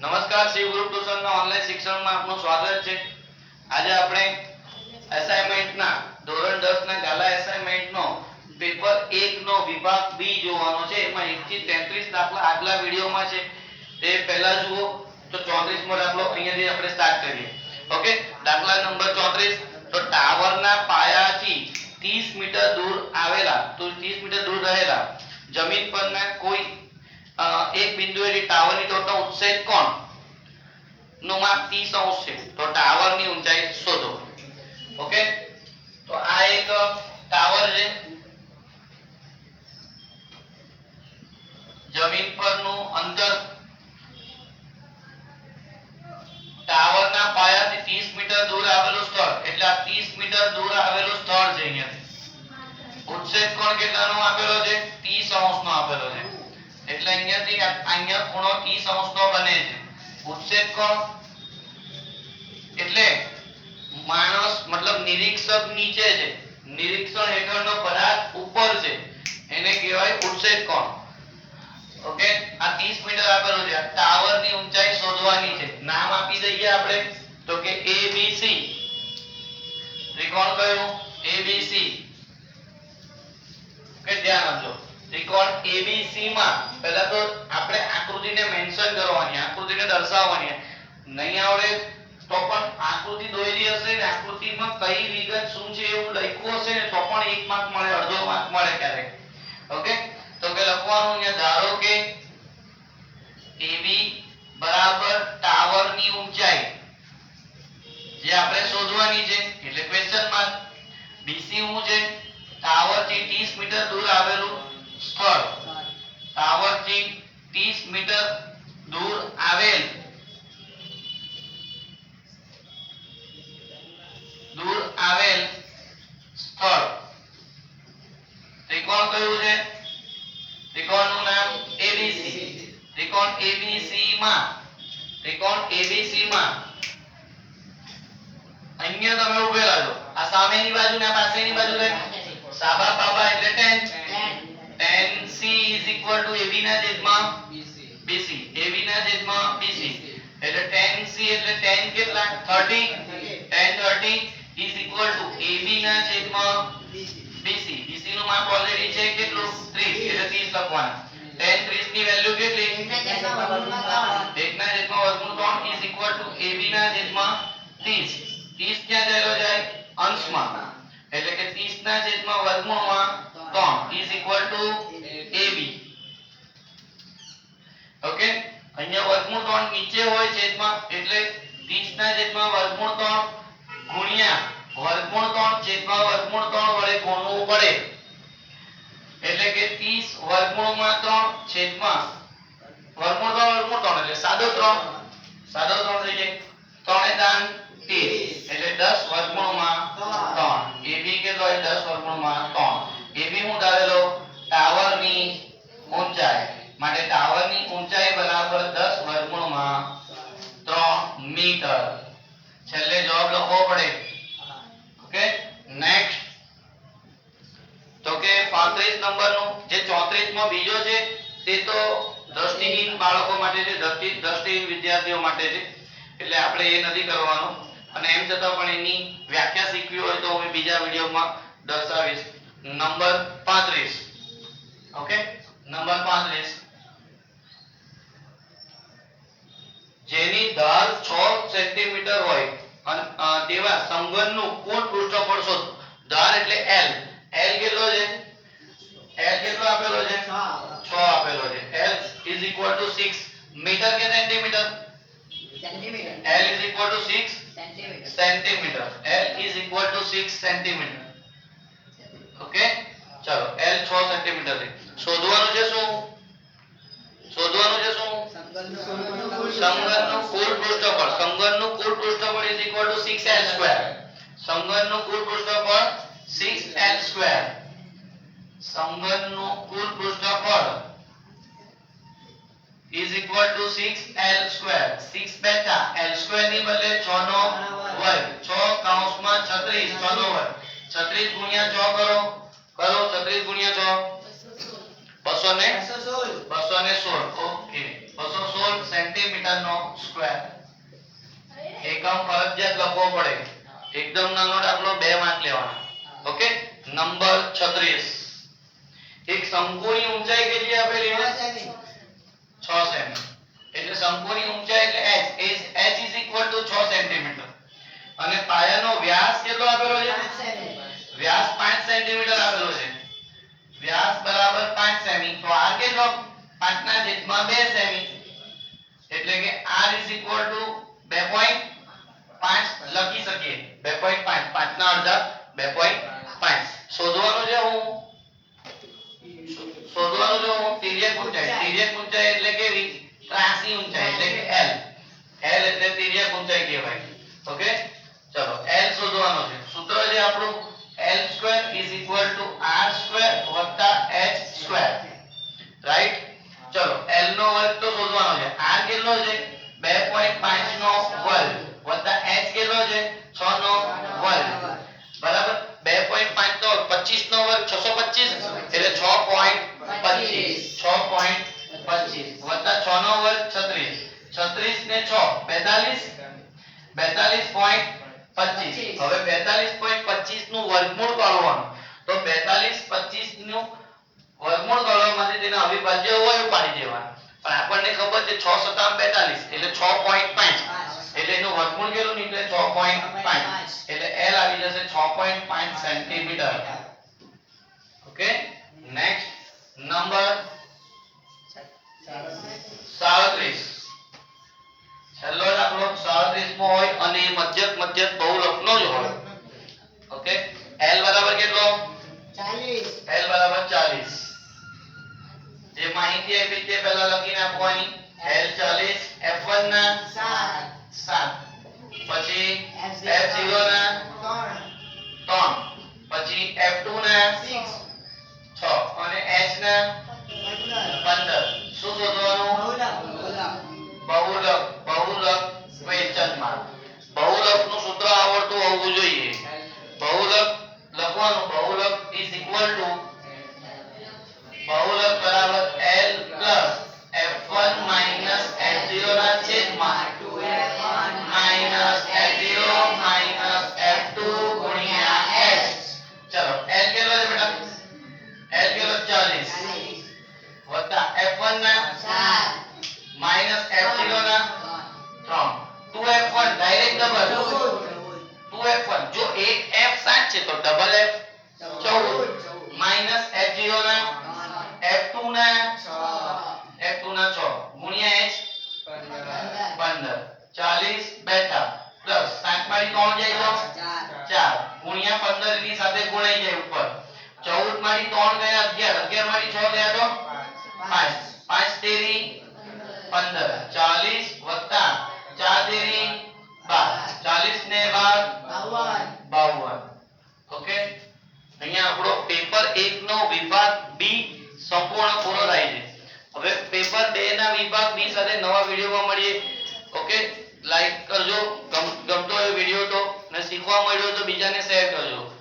નમસ્કાર Shiv group ટ્યુશનના online શિક્ષણમાં આપનું સ્વાગત છે. આજે આપણે એસાઇનમેન્ટના ધોરણ 10 ના ગાલા એસાઇનમેન્ટનો પેપર 1 નો વિભાગ બી જોવાનો છે. એમાં 1 થી 33 દાખલા આગલા વિડિયોમાં છે. તે પહેલા જુઓ, તો 34 મો દાખલો અહીંયાથી આપણે સ્ટાર્ટ કરીએ. ઓકે દાખલા નંબર 34 તો ટાવરના પાયાથી 30 મીટર દૂર આવેલા, તો 30 મીટર દૂર રહેલા, જમીન પરના કોઈ એક બિંદુએથી ટાવરની ટોટલ ઉચ્છેદ કોણ? નું માપ 30 અંશ છે. તો ટાવરની ઊંચાઈ શોધો. ઓકે તો આ એક ટાવર છે. જમીન પરનું અંતર ટાવરના પાયાથી 30 મીટર દૂર આવેલું સ્થળ. એટલે આ 30 મીટર દૂર આવેલું સ્થળ છે અહીંયાથી ઉચ્છેદ કોણ કેટલાનો આપેલો છે? 30 અંશનો આપેલો છે. એટલે અહીંયાથી અહીંયા ખૂણો 30 અંશનો બને છે. કોણ એટલે માણસ મતલબ નિરીક્ષક નીચે છે. નિરીક્ષણ હેઠળનો પદાર્થ ઉપર છે. એને કહેવાય કોણ ઓકે? આ 30 મીટર આપેલું છે. ટાવર ટાવરની ઊંચાઈ શોધવાની છે. નામ આપી દઈએ આપણે. તો કે ABC ત્રિકોણ કયું? ABC કે ધ્યાન આપજો. ત્રિકોણ ABC માં પહેલા તો આપણે આકૃતિને મેન્શન કરવાની, આકૃતિને દર્શાવવાની. નહીં આવડે તો પણ આકૃતિ દોરેલી હશે ને આકૃતિમાં કઈ વિગત શું છે એવું લખ્યું હશે ને તો પણ એક માર્ક મળે, અડધો માર્ક મળે ક્યારેક. ઓકે તો કે લખવાનું અહીંયા ધારો કે AB બરાબર ટાવરની ઊંચાઈ, જે આપણે શોધવાની છે, એટલે ક્વેશ્ચન માર્ક BC શું છે ટાવરથી 30 મીટર દૂર આવેલું ટાવરથી 30 મીટર દૂર આવેલ દૂર આવેલ સ્થળ. ત્રિકોણ કયું છે? ત્રિકોણનું નામ એબીસી ત્રિકોણ એબીસી માં, ત્રિકોણ એબીસી માં. અહીંયા તમે ઉભેલા છો. આ સામેની બાજુ ને પાસેની બાજુ સાબા, પાબા, એટલે 10 tan C is equal to AB ના છેદમાં BC AB ના છેદમાં BC એટલે tan C એટલે tan કેટલા? 30 tan 30 is equal to AB ના છેદમાં BC BC નું માપ ઓલરેડી છે કેટલું? 30 એટલે 30 લખવાનું. tan 30 ની વેલ્યુ કેટલી? 1 ના છેદમાં વર્ગમૂળ 3 is equal to AB ના છેદમાં 30 30 ક્યાં ચાલ્યો જાય? અંશમાં. એટલે કે 30 ના છેદમાં વર્ગમૂળમાં 3 is equal to અહીંયા વર્ગમૂળ 3 નીચે હોય છેદમાં, એટલે 30 ના છેદમાં વર્ગમૂળ 3 ગુણ્યા વર્ગમૂળ 3 છેદમાં વર્ગમૂળ 3 વડે ગુણવું પડે. એટલે કે 30 વર્ગમૂળમાં 3 છેદમાં વર્ગમૂળ 3 વર્ગમૂળ 3 એટલે સાદો 3 સાદો 3 થઈ જાય 3 એ દાન 30 એટલે 10 વર્ગમૂળમાં 3 AB કેટલો હોય 10 વર્ગમૂળમાં 3 AB હું ધારેલો ટાવરની ઊંચાઈ માટે ટાવરની ઊંચાઈ બરાબર 10 વર્ગમૂળમાં 3 મીટર છેલ્લે જવાબ લખવો પડે. ઓકે નેક્સ્ટ તો કે 35 નંબરનો, જે 34 માં બીજો છે, તે તો દ્રષ્ટિહીન બાળકો માટે છે, દ્રષ્ટિ, દ્રષ્ટિહીન વિદ્યાર્થીઓ માટે છે. એટલે આપણે એ નથી કરવાનું. અને એમ છતાં પણ એની વ્યાખ્યા શીખવી હોય તો હું બીજા વિડીયોમાં દર્શાવીશ. નંબર 35 ઓકે નંબર 35 જેની ધાર 6 સેન્ટીમીટર હોય. અને તેવા સંગનનું કુલ પૃષ્ઠફળ શોધો. ધાર એટલે L. L કેટલો છે? L કેટલો આપેલો છે? 6 આપેલો. છે L is equal to 6 metre કે centimetre? L is equal to 6 centimetre. L is equal to 6 centimetre. Okay ચલો L 6 સેન્ટીમીટર છે. શોધવાનું છે શું? શોધવાનું છે to 6l square. સંગનનું કુલ પૃષ્ઠફળ 6l square. સંગનનું cool પૃષ્ઠફળ is equal to 6l square. 6 બેટા l square ની બદલે 6 નો વર્ગ 6 કૌંસમાં 36 6 નો વર્ગ 36 ગુણ્યા 6 કરો. કરો 36 ગુણ્યા 6 200 ને 216 ઓકે. છસો સોળ સેન્ટીમીટર નો સ્ક્વેર એકમ ફરજિયાત લખવો પડે. એકદમ નાનો દાખલો બે માર્ક લેવાના. ઓકે? નંબર 36 એક શંકુની ઊંચાઈ કેટલી આપેલી છે 6 સેમી. એટલે શંકુની ઊંચાઈ એટલે h. Is h is equal to 6 centimetre. અને પાયાનો વ્યાસ કેટલો આપેલો છે? વ્યાસ 5 સેન્ટીમીટર આપેલો છે વ્યાસ બરાબર 5 સેમી તો r કેટલો 5 ના છેદમાં 2 સેમી. એટલે કે r is equal to 2.5 લખી શકીએ. 2.5 5 ના અડધા 2.5 શોધવાનું છે હું? શોધવાનું છે હું? તિર્યક ઊંચાઈ તિર્યક ઊંચાઈ એટલે કેવી ત્રાસી ઊંચાઈ, એટલે કે l. L એટલે તિર્યક ઊંચાઈ કહેવાય. ઓકે? ચલો, l શોધવાનો છે. સૂત્ર છે આપણું l square is equal to r square વત્તા h સ્ક્વેર રાઈટ ચલો l નો વર્ગ તો શોધવાનો છે r કેટલો છે? 2.5 નો વર્ગ. વત્તા h કેટલો છે? 6 નો વર્ગ. બરાબર? 2.5 તો 25 નો વર્ગ 625 એટલે 6.25 6.25 વત્તા 6 નો વર્ગ 36 36 ને 6 42 42.25 હવે 42.25 નું વર્ગમૂળ કાઢવાનું. તો 42 25 નું વર્ગમૂળ માટે તેના અવિભાજ્ય અવયવ પાડી પણ આપણને ખબર છે 6 સતામ 42 એટલે 6.5 એટલે એનું વર્ગમૂળ કેટલું નીકળે? 6.5 એટલે L આવી જશે 6.5 સેન્ટીમીટર ઓકે નેક્સ્ટ નંબર 37 Hoşçakalın. એક F 7 છે તો ડબલ F 14 માઇનસ F0 ના F2 ના F2 ના 6 ગુણ્યા H 15 40 બેઠા પ્લસ 7 માંથી 3 જાય તો 4 ગુણ્યા 15 ની સાથે ગુણાઈ જાય ઉપર 14 માંથી 3 ગયા 11 11 માંથી 6 ગયા તો 5 5 તેરી 15 40 વત્તા 4 તેરી 12 40 ને 12 52 ઓકે અહીંયા આપણો પેપર 1 નો વિભાગ બી સંપૂર્ણ પૂરો થાય છે. હવે પેપર 2 ના વિભાગ બી સાથે નવા વિડિયોમાં મળીએ. ઓકે લાઈક કરજો. ગમ- ગમતો હોય વિડિયો તો. ને શીખવા મળ્યો તો બીજાને શેર કરજો.